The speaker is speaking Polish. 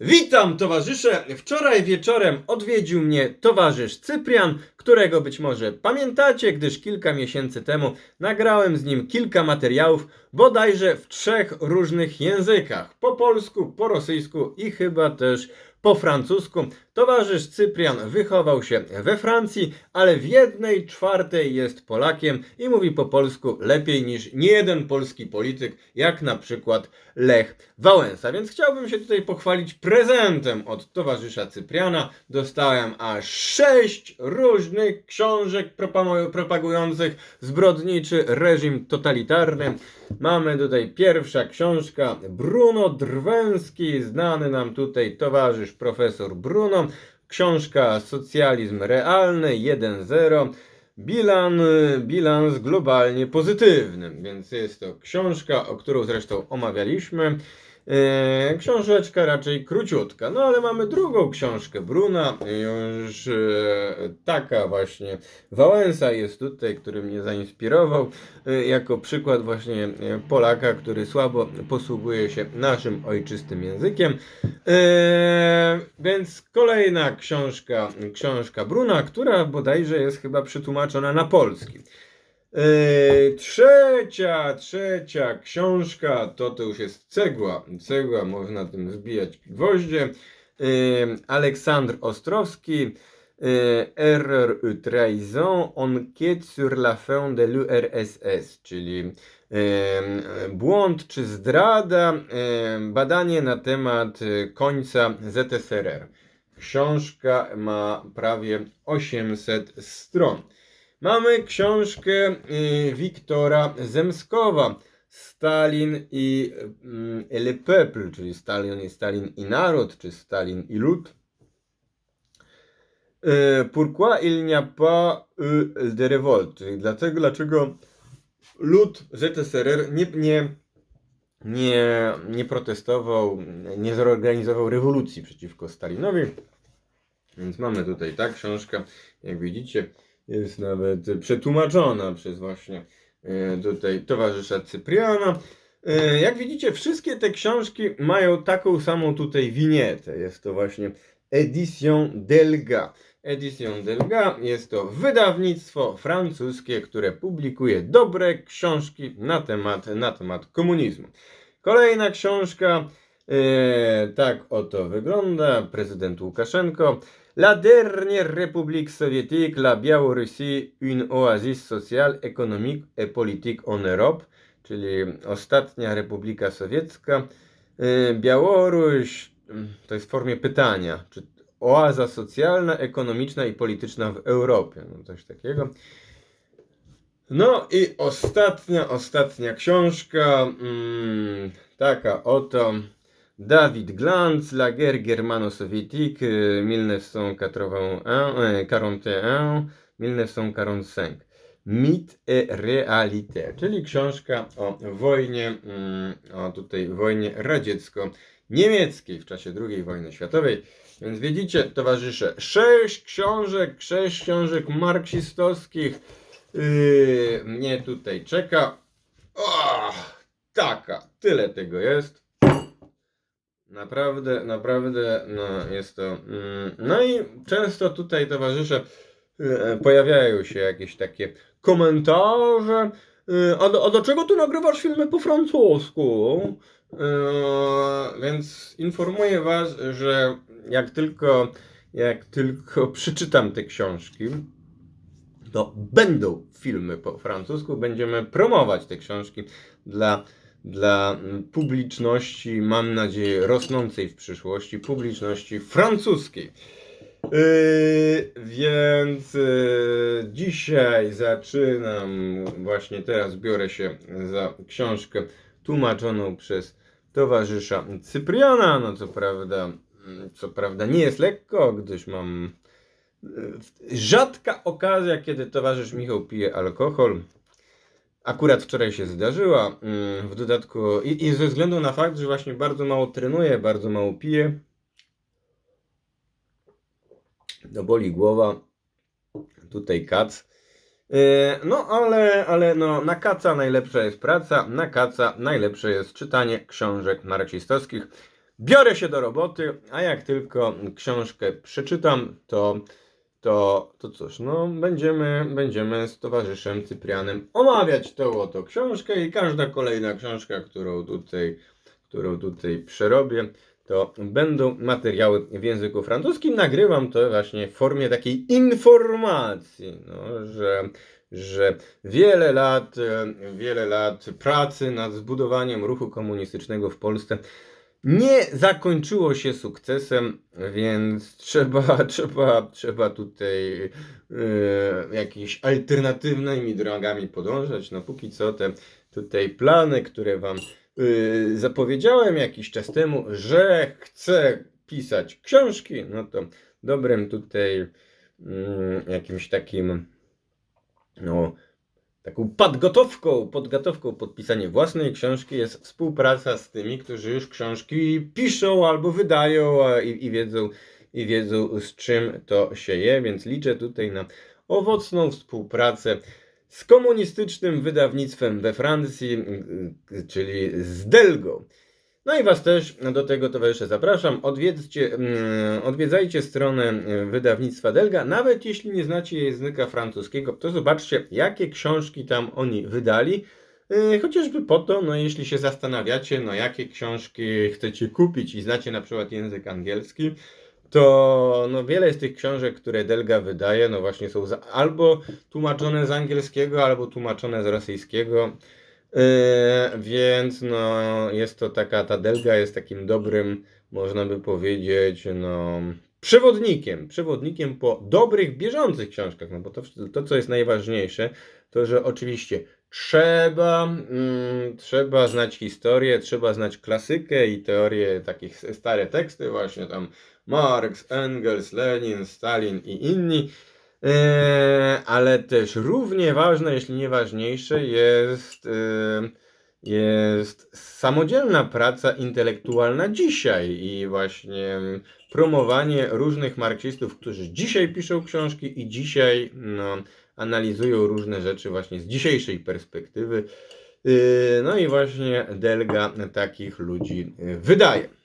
Witam towarzysze! Wczoraj wieczorem odwiedził mnie towarzysz Cyprian, którego być może pamiętacie, gdyż kilka miesięcy temu nagrałem z nim kilka materiałów, bodajże w trzech różnych językach: po polsku, po rosyjsku i chyba też po francusku. Towarzysz Cyprian wychował się we Francji, ale w jednej czwartej jest Polakiem i mówi po polsku lepiej niż niejeden polski polityk, jak na przykład Lech Wałęsa. Więc chciałbym się tutaj pochwalić prezentem od towarzysza Cypriana. Dostałem aż sześć różnych książek propamu- propagujących zbrodniczy reżim totalitarny. Mamy tutaj pierwsza książka Bruno Drwęski, znany nam tutaj towarzysz profesor Bruno. Książka Socjalizm Realny 1.0. Bilan, bilans globalnie pozytywny, więc jest to książka, o którą zresztą omawialiśmy. E, książeczka raczej króciutka, no ale mamy drugą książkę Bruna, już e, taka właśnie. Wałęsa jest tutaj, który mnie zainspirował, e, jako przykład właśnie Polaka, który słabo posługuje się naszym ojczystym językiem. Więc kolejna książka, książka Bruna, która bodajże jest chyba przetłumaczona na polski. Yy, trzecia, trzecia książka to to już jest cegła. Cegła, można tym zbijać gwoździe. Yy, Aleksandr Ostrowski. Yy, Erreur ou trahison, enquête sur la fin de l'URSS, czyli yy, błąd czy zdrada, yy, badanie na temat yy, końca ZSRR. Książka ma prawie 800 stron. Mamy książkę y, Wiktora Zemskowa. Stalin i y, Le Peuple, czyli Stalin i Stalin i naród, czy Stalin i lud. Y, Pourquoi il n'y a pas de révolte? Dlatego, dlaczego lud ZSRR nie, nie, nie, nie protestował, nie zorganizował rewolucji przeciwko Stalinowi. Więc mamy tutaj tak książkę, jak widzicie, jest nawet przetłumaczona przez właśnie e, tutaj towarzysza Cypriana. E, Jak widzicie, wszystkie te książki mają taką samą tutaj winietę. Jest to właśnie Edition Delga. Edition Delga jest to wydawnictwo francuskie, które publikuje dobre książki na temat, na temat komunizmu. Kolejna książka, e, tak oto wygląda, prezydent Łukaszenko. La dernière république soviétique, la Białorussie, une oasis sociale, économique et politique en Europe, czyli ostatnia republika sowiecka. Y, Białoruś mm, to jest w formie pytania, czy oaza socjalna, ekonomiczna i polityczna w Europie, no coś takiego. No i ostatnia, ostatnia książka, mm, taka oto. David Glantz, La guerre germano-soviétique, euh, 1941-1945. Mit et réalité, czyli książka o wojnie, mm, o tutaj wojnie radziecko-niemieckiej w czasie II wojny światowej. Więc widzicie, towarzysze, sześć książek, sześć książek marksistowskich yy, mnie tutaj czeka. O, taka, tyle tego jest. Naprawdę, naprawdę, no jest to. Mm, no i często tutaj towarzysze y, pojawiają się jakieś takie komentarze. y, A do, a dlaczego ty nagrywasz filmy po francusku? Y, Więc informuję Was, że jak tylko, jak tylko przeczytam te książki, to będą filmy po francusku. Będziemy promować te książki dla dla publiczności, mam nadzieję, rosnącej w przyszłości, publiczności francuskiej. Yy, więc yy, dzisiaj zaczynam, właśnie teraz biorę się za książkę tłumaczoną przez towarzysza Cypriana. No co prawda, co prawda nie jest lekko, gdyż mam yy, rzadka okazja, kiedy towarzysz Michał pije alkohol. Akurat wczoraj się zdarzyła. mm, W dodatku i, i ze względu na fakt, że właśnie bardzo mało trenuję, bardzo mało piję. No boli głowa. Tutaj kac. Yy, No ale, ale no, na kaca najlepsza jest praca, na kaca najlepsze jest czytanie książek marksistowskich. biorę się do roboty, a jak tylko książkę przeczytam, to, to, to cóż, no będziemy, będziemy z towarzyszem Cyprianem omawiać tą oto książkę i każda kolejna książka, którą tutaj, którą tutaj przerobię, to będą materiały w języku francuskim. Nagrywam to właśnie w formie takiej informacji, no, że, że wiele lat, wiele lat pracy nad zbudowaniem ruchu komunistycznego w Polsce nie zakończyło się sukcesem, więc trzeba, trzeba, trzeba tutaj e, jakimiś alternatywnymi drogami podążać. No póki co te tutaj plany, które wam e, zapowiedziałem jakiś czas temu, że chcę pisać książki, no to dobrym tutaj mm, jakimś takim no, taką podgotowką, podgotowką podpisanie własnej książki jest współpraca z tymi, którzy już książki piszą albo wydają i, i, wiedzą, i wiedzą z czym to się je, więc liczę tutaj na owocną współpracę z komunistycznym wydawnictwem we Francji, y, y, czyli z Delgo. No i Was też do tego towarzysze zapraszam. Odwiedzcie, mm, odwiedzajcie stronę y, wydawnictwa Delga. Nawet jeśli nie znacie języka francuskiego, to zobaczcie, jakie książki tam oni wydali. Y, Chociażby po to, no jeśli się zastanawiacie, no jakie książki chcecie kupić i znacie na przykład język angielski, to no wiele z tych książek, które Delga wydaje, no właśnie są albo tłumaczone z angielskiego, albo tłumaczone z rosyjskiego. Yy, więc no, jest to taka, ta Delga jest takim dobrym, można by powiedzieć, no, przewodnikiem, przewodnikiem po dobrych, bieżących książkach, no bo to, to co jest najważniejsze, to że oczywiście trzeba, mm, trzeba znać historię, trzeba znać klasykę i teorię, takich stare teksty właśnie tam Marx, Engels, Lenin, Stalin i inni, ale też równie ważne, jeśli nie ważniejsze, jest, eee, jest samodzielna praca intelektualna dzisiaj i właśnie promowanie różnych marksistów, którzy dzisiaj piszą książki i dzisiaj no, analizują różne rzeczy właśnie z dzisiejszej perspektywy. Eee, No i właśnie Delga takich ludzi e, wydaje.